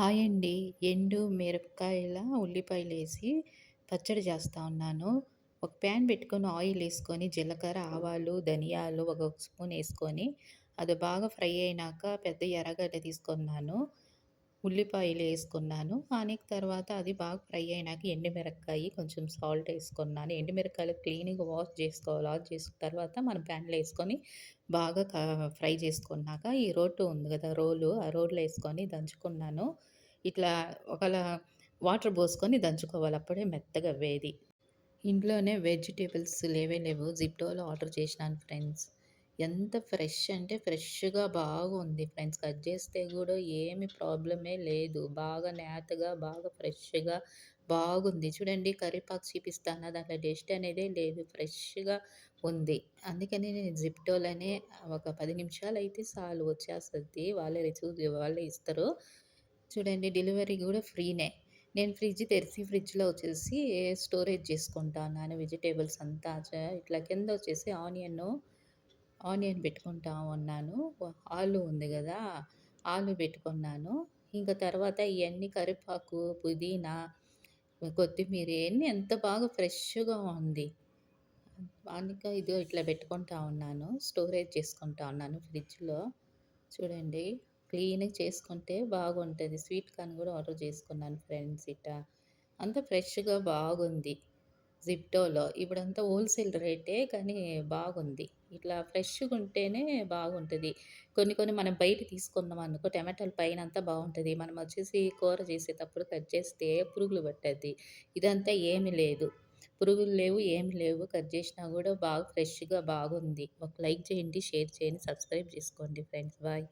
Hi అండి. ఎండు మిరపకాయల ఉల్లిపాయలు వేసి పచ్చడి చేస్తూ ఉన్నాను. ఒక ప్యాన్ పెట్టుకొని ఆయిల్ వేసుకొని జీలకర్ర, ఆవాలు, ధనియాలు ఒక స్పూన్ వేసుకొని అది బాగా ఫ్రై అయినాక పెద్ద ఎర్రగడ్డ తీసుకున్నాను. ఉల్లిపాయలు వేసుకున్నాను ఆనిక తర్వాత అది బాగా ఫ్రై అయినాక ఎండుమిరపకాయి, కొంచెం సాల్ట్ వేసుకున్నాను ఎండుమిరకాయలు క్లీన్‌గా వాష్ చేసుకోవాలి. వాష్ చేసుకున్న తర్వాత మనం ప్యాన్‌లో వేసుకొని బాగా ఫ్రై చేసుకున్నాక ఈ రోటు ఉంది కదా! రోలు ఆ రోల్లో వేసుకొని దంచుకున్నాను. ఇట్లా ఒకలా వాటర్ పోసుకొని దంచుకోవాలి. అప్పుడే మెత్తగా వేది ఇంట్లోనే వెజిటేబుల్స్ లేవే లేవు. జిప్టోలో ఆర్డర్ చేసినాను ఫ్రెండ్స్. ఎంత ఫ్రెష్ అంటే ఫ్రెష్‌గా బాగుంది ఫ్రెండ్స్. కట్ చేస్తే కూడా ఏమి ప్రాబ్లమే లేదు. బాగా నేతగా, బాగా ఫ్రెష్‌గా బాగుంది. చూడండి కర్రీపాకు చూపిస్తాను దాంట్లో టేస్ట్ అనేదే లేదు. ఫ్రెష్‌గా ఉంది. అందుకని నేను జిప్టోలోనే ఒక పది నిమిషాలు అయితే చాలు వచ్చేస్తుంది వాళ్ళే రిసీవ్ వాళ్ళే ఇస్తారు. చూడండి డెలివరీ కూడా ఫ్రీనే. నేను ఫ్రిడ్జ్ తెరిచి ఫ్రిడ్జ్‌లో వచ్చేసి స్టోరేజ్ చేసుకుంటాను వెజిటేబుల్స్ అంతా. ఇట్లా కింద వచ్చేసి ఆనియను, ఆనియన్ పెట్టుకుంటా ఉన్నాను. ఆలు ఉంది కదా ఆలు పెట్టుకున్నాను. ఇంకా తర్వాత ఇవన్నీ కరివేపాకు, పుదీనా, కొత్తిమీర ఇవన్నీ ఎంత బాగా ఫ్రెష్‌గా ఉంది. అందుక ఇది ఇట్లా పెట్టుకుంటా ఉన్నాను. స్టోరేజ్ చేసుకుంటా ఉన్నాను ఫ్రిడ్జ్‌లో. చూడండి క్లీన్‌గా చేసుకుంటే బాగుంటుంది స్వీట్ కార్న్ కూడా ఆర్డర్ చేసుకున్నాను ఫ్రెండ్స్ ఇట్టా. అంత ఫ్రెష్‌గా బాగుంది. జిప్టోలో. ఇప్పుడంతా హోల్‌సేల్ రేటే కానీ బాగుంది. ఇట్లా ఫ్రెష్‌గా ఉంటేనే బాగుంటుంది కొన్ని కొన్ని మనం బయట తీసుకున్నాం అనుకో టమాటాలు పైనంతా బాగుంటుంది మనం వచ్చేసి కూర చేసేటప్పుడు కట్ చేస్తే పురుగులు పట్టద్ది. ఇదంతా ఏమి లేదు. పురుగులు లేవు, ఏమి లేవు. కట్ చేసినా కూడా బాగా ఫ్రెష్‌గా బాగుంది. ఒక లైక్ చేయండి, షేర్ చేయండి, సబ్స్క్రైబ్ చేసుకోండి ఫ్రెండ్స్. బాయ్.